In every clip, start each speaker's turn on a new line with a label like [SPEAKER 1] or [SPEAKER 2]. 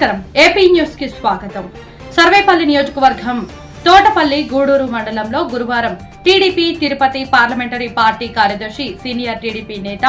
[SPEAKER 1] నమస్కారం. ఏపీ న్యూస్కి స్వాగతం. సర్వేపల్లి నియోజకవర్గం తోటపల్లి గూడూరు మండలంలో గురువారం టీడీపీ తిరుపతి పార్లమెంటరీ పార్టీ కార్యదర్శి సీనియర్ టీడీపీ నేత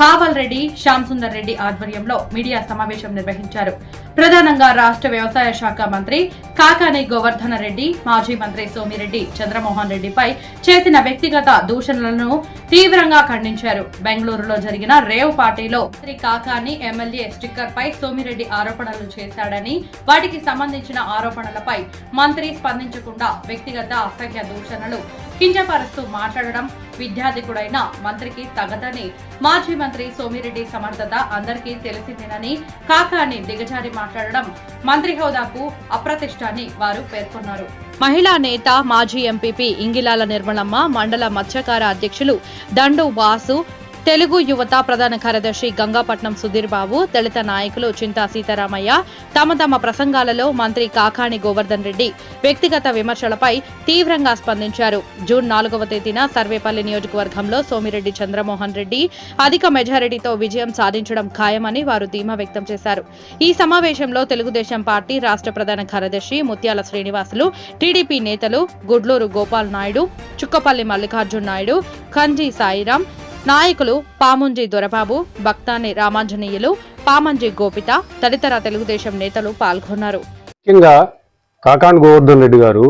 [SPEAKER 1] కావల్ రెడ్డి శ్యామ్ సుందర్ రెడ్డి ఆధ్వర్యంలో మీడియా సమావేశం నిర్వహించారు. ప్రధానంగా రాష్ట్ర వ్యవసాయ శాఖ మంత్రి కాకాని గోవర్ధన రెడ్డి మాజీ మంత్రి సోమిరెడ్డి చంద్రమోహన్ రెడ్డిపై చేసిన వ్యక్తిగత దూషణలను తీవ్రంగా ఖండించారు. బెంగళూరులో జరిగిన రేవ్ పార్టీలో మంత్రి కాకాని ఎమ్మెల్యే స్టిక్కర్ పై సోమిరెడ్డి ఆరోపణలు చేశాడని వాటికి సంబంధించిన ఆరోపణలపై మంత్రి స్పందించకుండా వ్యక్తిగత అసహ్య దూషణలు కించపరుస్తూ మాట్లాడడం విద్యార్థికుడైన మంత్రికి తగదని మాజీ మంత్రి సోమిరెడ్డి సమర్థత అందరికీ తెలిసిందేనని కాకాని దిగజారి మాట్లాడడం మంత్రి హోదాకు అప్రతిష్ట అని వారు పేర్కొన్నారు. మహిళా నేత మాజీ ఎంపీపీ ఇంగిలాల నిర్మలమ్మ మండల మత్స్యకార అధ్యక్షులు దండు వాసు తెలుగు యువత ప్రధాన కార్యదర్శి గంగాపట్నం సుధీర్ బాబు దళిత నాయకులు చింతా సీతారామయ్య తమ తమ ప్రసంగాలలో మంత్రి కాకాణి గోవర్ధన్ రెడ్డి వ్యక్తిగత విమర్శలపై తీవ్రంగా స్పందించారు. జూన్ నాలుగవ తేదీన సర్వేపల్లి నియోజకవర్గంలో సోమిరెడ్డి చంద్రమోహన్ రెడ్డి అధిక మెజారిటీతో విజయం సాధించడం ఖాయమని వారు ధీమా వ్యక్తం చేశారు. ఈ సమావేశంలో తెలుగుదేశం పార్టీ రాష్ట్ర ప్రధాన కార్యదర్శి ముత్యాల శ్రీనివాసులు టీడీపీ నేతలు గుడ్లూరు గోపాల్ నాయుడు చుక్కపల్లి మల్లికార్జున్ నాయుడు కంజీ సాయిరాం నాయకులు పాముంజి దొరబాబు భక్తాని రామాంజనేయులు పామంజి గోపిత తదితర తెలుగుదేశం నేతలు పాల్గొన్నారు.
[SPEAKER 2] ముఖ్యంగా కాకాన్ గోవర్ధన్ రెడ్డి గారు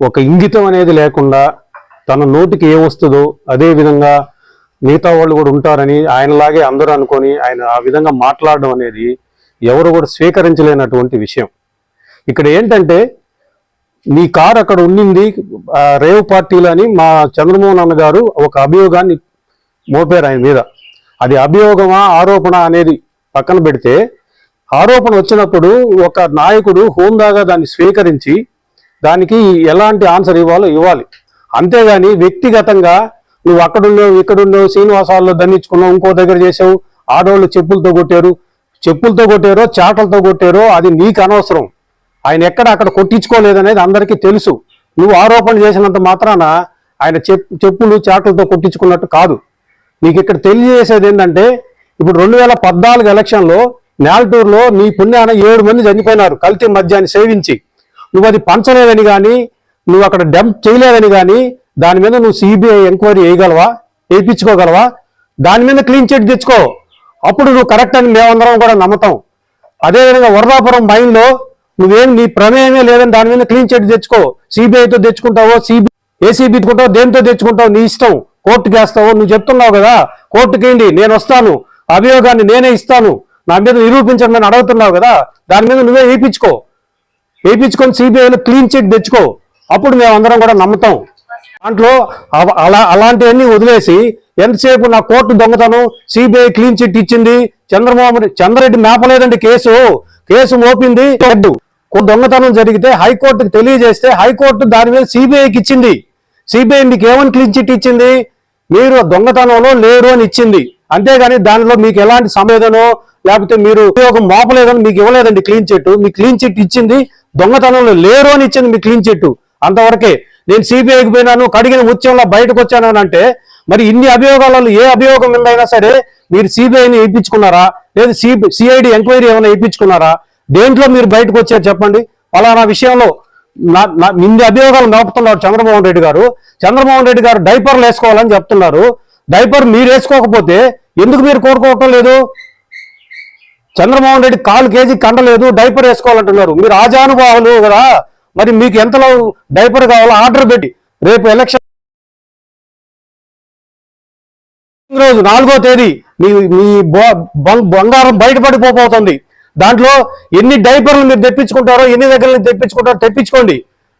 [SPEAKER 2] ఒక ఇంగితం అనేది లేకుండా తన నోటికి ఏ వస్తుందో అదే విధంగా మిగతా వాళ్ళు కూడా ఉంటారని ఆయనలాగే అందరూ అనుకొని ఆయన ఆ విధంగా మాట్లాడడం అనేది ఎవరు కూడా స్వీకరించలేనటువంటి విషయం. ఇక్కడ ఏంటంటే నీ కారు అక్కడ ఉండింది రేవ్ పార్టీలు అని మా చంద్రమోహన్ అన్న గారు ఒక అభియోగాన్ని మోపారు ఆయన మీద. అది అభియోగమా ఆరోపణ అనేది పక్కన పెడితే ఆరోపణ వచ్చినప్పుడు ఒక నాయకుడు హోందాగా దాన్ని స్వీకరించి దానికి ఎలాంటి ఆన్సర్ ఇవ్వాలో ఇవ్వాలి. అంతేగాని వ్యక్తిగతంగా నువ్వు అక్కడున్నావు ఇక్కడున్నావు శ్రీనివాసాల్లో దండించుకున్నావు ఇంకో దగ్గర చేసావు ఆడవాళ్ళు చెప్పులతో కొట్టారు చెప్పులతో కొట్టారో చాటలతో కొట్టారో అది నీకు అనవసరం. ఆయన ఎక్కడ అక్కడ కొట్టించుకోలేదనేది అందరికీ తెలుసు. నువ్వు ఆరోపణ చేసినంత మాత్రాన ఆయన చెప్పు చెప్పులు చాటలతో కొట్టించుకున్నట్టు కాదు. నీకు ఇక్కడ తెలియజేసేది ఏంటంటే ఇప్పుడు రెండు వేల పద్నాలుగు ఎలక్షన్లో నేల్టూరులో నీ పుణ్యాన ఏడు మంది చనిపోయినారు కల్తీ మద్యాన్ని సేవించి. నువ్వు అది పంచలేదని కానీ నువ్వు అక్కడ డంప్ చేయలేదని కానీ దాని మీద నువ్వు సిబిఐ ఎంక్వైరీ వేయగలవా వేయించుకోగలవా దాని మీద క్లీన్ చిట్ తెచ్చుకో. అప్పుడు నువ్వు కరెక్ట్ అని మేమందరం కూడా నమ్ముతాం. అదేవిధంగా వరదాపురం మైన్లో నువ్వేం నీ ప్రమేయమే లేదని దాని మీద క్లీన్ చిట్ తెచ్చుకో. సిబిఐతో తెచ్చుకుంటావో సిబి ఏసీబీ తెచ్చుకుంటావు దేనితో తెచ్చుకుంటావు నీ ఇష్టం. కోర్టుకి వేస్తావు నువ్వు చెప్తున్నావు కదా కోర్టుకి ఏంటి నేను వస్తాను అభియోగాన్ని నేనే ఇస్తాను నా మీద నిరూపించండి అని అడుగుతున్నావు కదా దాని మీద నువ్వే వేయించుకో. వేయించుకొని సిబిఐలో క్లీన్ చిట్ తెచ్చుకో. అప్పుడు మేము అందరం కూడా నమ్ముతాం. దాంట్లో అలా అలాంటివన్నీ వదిలేసి ఎంతసేపు నా కోర్టు దొంగతనం సిబిఐ క్లీన్ చిట్ ఇచ్చింది చంద్రబాబు చంద్రరెడ్డి మేపలేదండి కేసు. కేసు మోపింది దొంగతనం జరిగితే హైకోర్టుకి తెలియజేస్తే హైకోర్టు దాని మీద సిబిఐకి ఇచ్చింది. సిబిఐ మీకు ఏమని క్లీన్ చిట్ ఇచ్చింది? మీరు దొంగతనంలో లేరు అని ఇచ్చింది. అంతేగాని దానిలో మీకు ఎలాంటి సమేదనో లేకపోతే మీరు ఒక మోపలేదని మీకు ఇవ్వలేదండి క్లీన్ చిట్ మీ క్లీన్ చిట్ ఇచ్చింది దొంగతనంలో లేరు అని ఇచ్చింది మీ క్లీన్ చిట్ అంతవరకే నేను సిబిఐకి పోయినాను కడిగిన ముత్యంలో బయటకు వచ్చాను అని అంటే మరి ఇన్ని అభియోగాలలో ఏ అభియోగం ఉందైనా సరే మీరు సిబిఐని వేయించుకున్నారా లేదా సిఐడి ఎంక్వైరీ ఏమైనా వేయించుకున్నారా దేంట్లో మీరు బయటకు వచ్చారు చెప్పండి. ఫలానా విషయంలో నా నా- అభియోగాలు మోపుతున్నారు చంద్రమోహన్ రెడ్డి గారు. చంద్రమోహన్ రెడ్డి గారు డైపర్లు వేసుకోవాలని చెప్తున్నారు. డైపర్ మీరు వేసుకోకపోతే ఎందుకు మీరు కోరుకోవటం లేదు? చంద్రమోహన్ రెడ్డి కాలు కేజీ కండలేదు డైపర్ వేసుకోవాలంటున్నారు. మీరు ఆజానుభావులు కదా. మరి మీకు ఎంతలో డైపర్ కావాలో ఆర్డర్ పెట్టి రేపు ఎలక్షన్ రోజు నాలుగో తేదీ మీ మీ బంగారం బయటపడిపోతుంది. దాంట్లో ఎన్ని డైపర్లు మీరు తెప్పించుకుంటారో ఎన్ని దగ్గర నుంచి తెప్పించుకుంటారో తెప్పించుకోండి.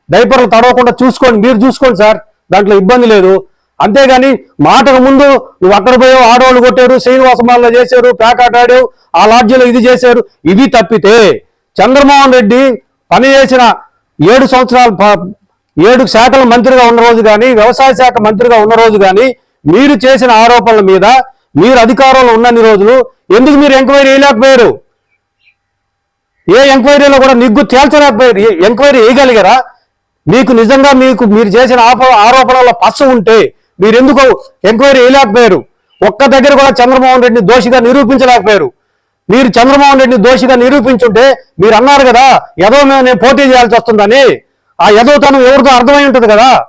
[SPEAKER 2] డైపర్లు తడవకుండా చూసుకోండి. మీరు చూసుకోండి సార్. దాంట్లో ఇబ్బంది లేదు. అంతేగాని మాటకు ముందు నువ్వు అక్కడ పోయావు ఆడవాళ్ళు కొట్టారు శ్రీనివాసమాల్లో చేశారు ప్యాకాట్ ఆడావు ఆ లాడ్జీలో ఇది చేశారు ఇవి తప్పితే చంద్రమోహన్ రెడ్డి పని చేసిన ఏడు సంవత్సరాలు ఏడు శాఖల మంత్రిగా ఉన్న రోజు కానీ వ్యవసాయ శాఖ మంత్రిగా ఉన్న రోజు కానీ మీరు చేసిన ఆరోపణల మీద మీరు అధికారంలో ఉన్నన్ని రోజులు ఎందుకు మీరు ఎంక్వైరీ వేయలేకపోయారు ఏ ఎంక్వైరీలో కూడా నిగ్గు తేల్చలేకపోయారు ఎంక్వైరీ వేయగలిగారా? మీకు నిజంగా మీకు మీరు చేసిన ఆప- ఆరోపణల పచ్చ ఉంటే మీరు ఎందుకు ఎంక్వైరీ వేయలేకపోయారు? ఒక్క దగ్గర కూడా చంద్రమోహన్ రెడ్డిని దోషిగా నిరూపించలేకపోయారు. మీరు చంద్రమోహన్ రెడ్డిని దోషిగా నిరూపించుంటే మీరు అన్నారు కదా ఏదో మేము నేను పోటీ చేయాల్సి వస్తుందని. ఆ ఎదోతనం ఎవరితో అర్థమై ఉంటుంది కదా.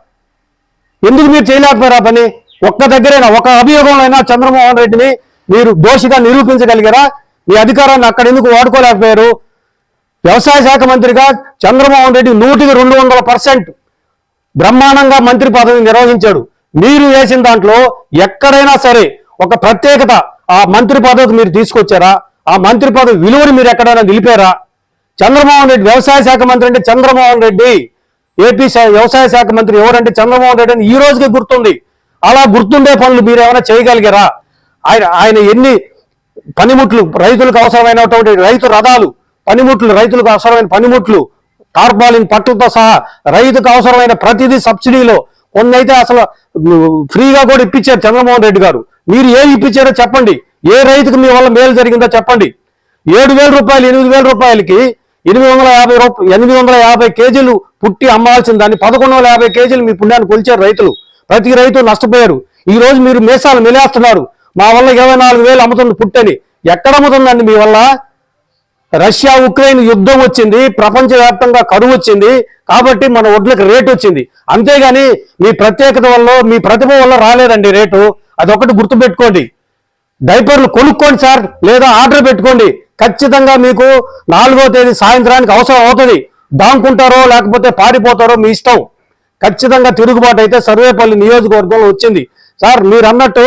[SPEAKER 2] ఎందుకు మీరు చేయలేకపోయారు ఆ పని? ఒక్క దగ్గరైనా ఒక అభియోగంలోనైనా అయినా చంద్రమోహన్ రెడ్డిని మీరు దోషిగా నిరూపించగలిగారా? మీ అధికారాన్ని అక్కడ ఎందుకు వాడుకోలేకపోయారు? వ్యవసాయ శాఖ మంత్రిగా చంద్రమోహన్ రెడ్డి నూటికి రెండు వందల పర్సెంట్ బ్రహ్మాండంగా మంత్రి పదవిని నిర్వహించాడు. మీరు వేసిన దాంట్లో ఎక్కడైనా సరే ఒక ప్రత్యేకత ఆ మంత్రి పదవికి మీరు తీసుకొచ్చారా? ఆ మంత్రి పదవి విలువని మీరు ఎక్కడైనా నిలిపారా? చంద్రమోహన్ రెడ్డి వ్యవసాయ శాఖ మంత్రి అంటే చంద్రమోహన్ రెడ్డి. ఏపీ వ్యవసాయ శాఖ మంత్రి ఎవరంటే చంద్రమోహన్ రెడ్డి అని ఈ రోజుకి గుర్తుంది. అలా గుర్తుండే పనులు మీరు ఏమైనా చేయగలిగారా? ఆయన ఆయన ఎన్ని పనిముట్లు రైతులకు అవసరమైనటువంటి రైతు రథాలు పనిముట్లు రైతులకు అవసరమైన పనిముట్లు టార్పాలిన్ పట్టుతో సహా రైతుకు అవసరమైన ప్రతిదీ సబ్సిడీలో. కొన్నైతే అసలు ఫ్రీగా కూడా ఇప్పించారు చంద్రమోహన్ రెడ్డి గారు. మీరు ఏం ఇప్పించారో చెప్పండి. ఏ రైతుకు మీ వల్ల మేలు జరిగిందో చెప్పండి. ఏడు వేల రూపాయలు ఎనిమిది వేల రూపాయలకి ఎనిమిది వందల యాభై రూపాయలు ఎనిమిది వందల యాభై కేజీలు పుట్టి అమ్మాల్సిన దాన్ని పదకొండు వందల యాభై కేజీలు మీ పుణ్యాన్ని కొలిచారు రైతులు. ప్రతి రైతు నష్టపోయారు. ఈ రోజు మీరు మేసాలు మెలేస్తున్నారు. మా వల్ల ఇరవై నాలుగు వేలు అమ్ముతుంది పుట్టని. ఎక్కడ అమ్ముతుందండి మీ వల్ల? రష్యా ఉక్రెయిన్ యుద్ధం వచ్చింది ప్రపంచవ్యాప్తంగా కరువు వచ్చింది కాబట్టి మన ఒడ్లకు రేటు వచ్చింది. అంతేగాని మీ ప్రత్యేకత వల్ల మీ ప్రతిభ వల్ల రాలేదండి రేటు. అదొకటి గుర్తుపెట్టుకోండి. డైపర్లు కొనుక్కోండి సార్ లేదా ఆర్డర్ పెట్టుకోండి. ఖచ్చితంగా మీకు నాలుగో తేదీ సాయంత్రానికి అవసరం అవుతుంది. దాంకుంటారో లేకపోతే పారిపోతారో మీ ఇష్టం. ఖచ్చితంగా తిరుగుబాటు అయితే సర్వేపల్లి నియోజకవర్గంలో వచ్చింది. సార్ మీరు అన్నట్టు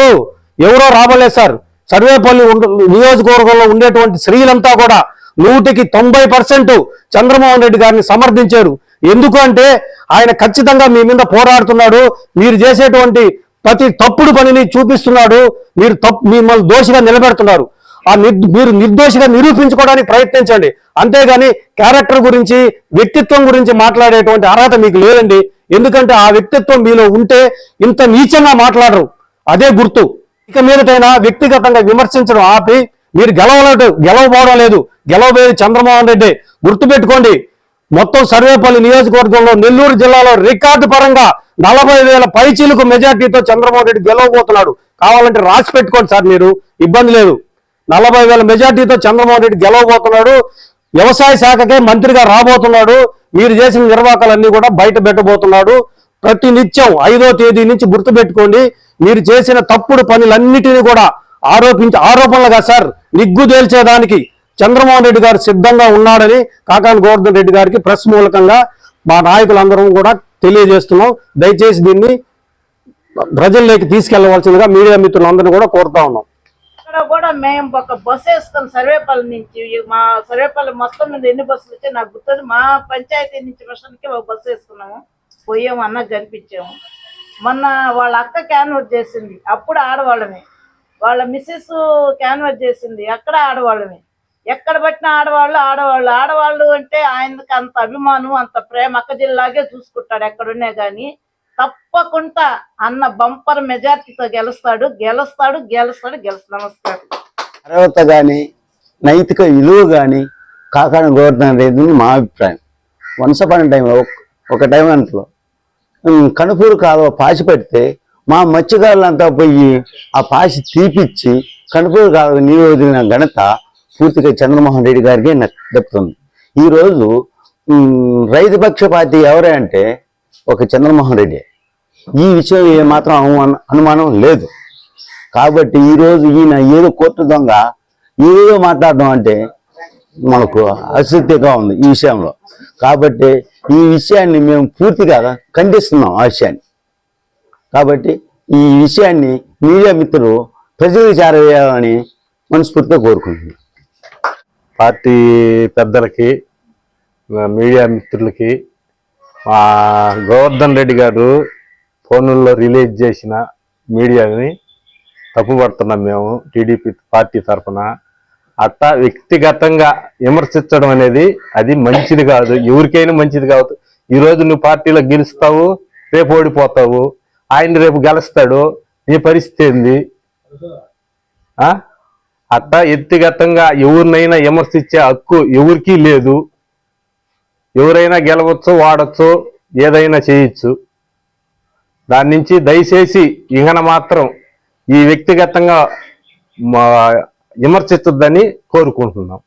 [SPEAKER 2] ఎవరో రాబలేదు సార్. సర్వేపల్లి ఉండ- నియోజకవర్గంలో ఉండేటువంటి స్త్రీలంతా కూడా నూటికి తొంభై పర్సెంట్ చంద్రమోహన్ రెడ్డి గారిని సమర్థించారు. ఎందుకు అంటే ఆయన ఖచ్చితంగా మీ మీద పోరాడుతున్నాడు. మీరు చేసేటువంటి ప్రతి తప్పుడు పనిని చూపిస్తున్నాడు. మీరు తప్పు మిమ్మల్ని దోషిగా నిలబెడుతున్నారు. ఆ నిర్- మీరు నిర్దోషిగా నిరూపించుకోవడానికి ప్రయత్నించండి. అంతేగాని క్యారెక్టర్ గురించి వ్యక్తిత్వం గురించి మాట్లాడేటువంటి అర్హత మీకు లేదండి. ఎందుకంటే ఆ వ్యక్తిత్వం మీలో ఉంటే ఇంత నీచంగా మాట్లాడరు. అదే గుర్తు. ఇక మీదటైనా వ్యక్తిగతంగా విమర్శించడం ఆపి మీరు గెలవలేదు గెలవబోవడం లేదు. గెలవబోయేది చంద్రమోహన్ రెడ్డి. గుర్తుపెట్టుకోండి మొత్తం సర్వేపల్లి నియోజకవర్గంలో నెల్లూరు జిల్లాలో రికార్డు పరంగా నలభై వేల పైచీలకు మెజార్టీతో చంద్రమోహన్ రెడ్డి గెలవబోతున్నాడు. కావాలంటే రాసి పెట్టుకోండి సార్ మీరు ఇబ్బంది లేదు. నలభై వేల మెజార్టీతో చంద్రమోహన్ రెడ్డి గెలవబోతున్నాడు. వ్యవసాయ శాఖకే మంత్రిగా రాబోతున్నాడు. మీరు చేసిన నిర్వాహకాలన్నీ కూడా బయట పెట్టబోతున్నాడు. ప్రతి నిత్యం ఐదో తేదీ నుంచి గుర్తుపెట్టుకోండి మీరు చేసిన తప్పుడు పనులన్నిటినీ కూడా ఆరోపించి ఆరోపణలుగా సార్ నిగ్గు తేల్చేదానికి చంద్రమోహన్ రెడ్డి గారు సిద్ధంగా ఉన్నాడని కాకాని గోవర్ధన్ రెడ్డి గారికి ప్రెస్ మూలకంగా మా నాయకులందరం కూడా తెలియజేస్తున్నాం. దయచేసి దీన్ని ప్రజల్లోకి తీసుకెళ్ళవలసిందిగా మీడియా మిత్రులందరినీ కూడా కోరుతా ఉన్నాం.
[SPEAKER 3] ఇక్కడ కూడా మేము ఒక బస్సు వేస్తాం సర్వేపల్లి నుంచి మా సర్వేపల్లి మొత్తం మీద ఎన్ని బస్సులు వచ్చాయి నాకు గుర్తుంది మా పంచాయతీ నుంచి మిషన్కి ఒక బస్సు వేసుకున్నాము. పోయాము అన్న కనిపించాము మొన్న వాళ్ళ అక్క క్యాన్వర్ చేసింది. అప్పుడు ఆడవాళ్ళమే. వాళ్ళ మిస్సెస్ క్యాన్వర్ చేసింది. అక్కడ ఆడవాళ్ళమే. ఎక్కడ పట్టిన ఆడవాళ్ళు ఆడవాళ్ళు. ఆడవాళ్ళు అంటే ఆయనకి అంత అభిమానం అంత ప్రేమ. అక్క జిల్లాగే చూసుకుంటాడు ఎక్కడున్నా కానీ తప్పకుండా అన్న బంపర్ మెజార్టీతో గెలుస్తాడు. గెలుస్తాడు గెలుస్తాడు గెలుస్తా నమస్కారం.
[SPEAKER 4] అర్హత కానీ నైతిక విలువ కానీ కాకాని గోవర్ధన్ రెడ్డి మా అభిప్రాయం. వన్స్ అపాన్ టైంలో ఒక టైం అంటలో కనుపూరు కాలువ పాసి పెడితే మా మత్స్యకారులంతా పోయి ఆ పాసి తీపిచ్చి కనుపూరు కాదు నీరు వదిలిన ఘనత పూర్తిగా చంద్రమోహన్ రెడ్డి గారికి నాకు దక్కుతుంది. ఈరోజు రైతు పక్ష పార్టీ ఎవరే అంటే ఒక చంద్రమోహన్ రెడ్డి. ఈ విషయం ఏమాత్రం అనుమానం అనుమానం లేదు. కాబట్టి ఈ రోజు ఈయన ఏదో కోర్టు దొంగ ఏదో మాట్లాడడం అంటే మనకు అసత్యగా ఉంది ఈ విషయంలో. కాబట్టి ఈ విషయాన్ని మేము పూర్తిగా ఖండిస్తున్నాం ఆ విషయాన్ని. కాబట్టి ఈ విషయాన్ని మీడియా మిత్రులు ప్రజలకు చేరవేయాలని మనస్ఫూర్తిగా కోరుకుంటున్నాను.
[SPEAKER 5] పార్టీ పెద్దలకి మీడియా మిత్రులకి గోవర్ధన్ రెడ్డి గారు ఫోన్లో రిలీజ్ చేసిన మీడియాని తప్పుపడుతున్నాం మేము టీడీపీ పార్టీ తరఫున. అట్టా వ్యక్తిగతంగా విమర్శించడం అనేది అది మంచిది కాదు. ఎవరికైనా మంచిది కాదు ఈ రోజు నువ్వు పార్టీలో గెలుస్తావు రేపు ఓడిపోతావు. ఆయన రేపు గెలుస్తాడు. నీ పరిస్థితి ఏంది? అట్ట వ్యక్తిగతంగా ఎవరినైనా విమర్శించే హక్కు ఎవరికీ లేదు. ఎవరైనా గెలవచ్చు వాడచ్చు ఏదైనా చేయొచ్చు. దాని నుంచి దయచేసి ఇంకన మాత్రం ఈ వ్యక్తిగతంగా మా కోరుకుంటున్నాం.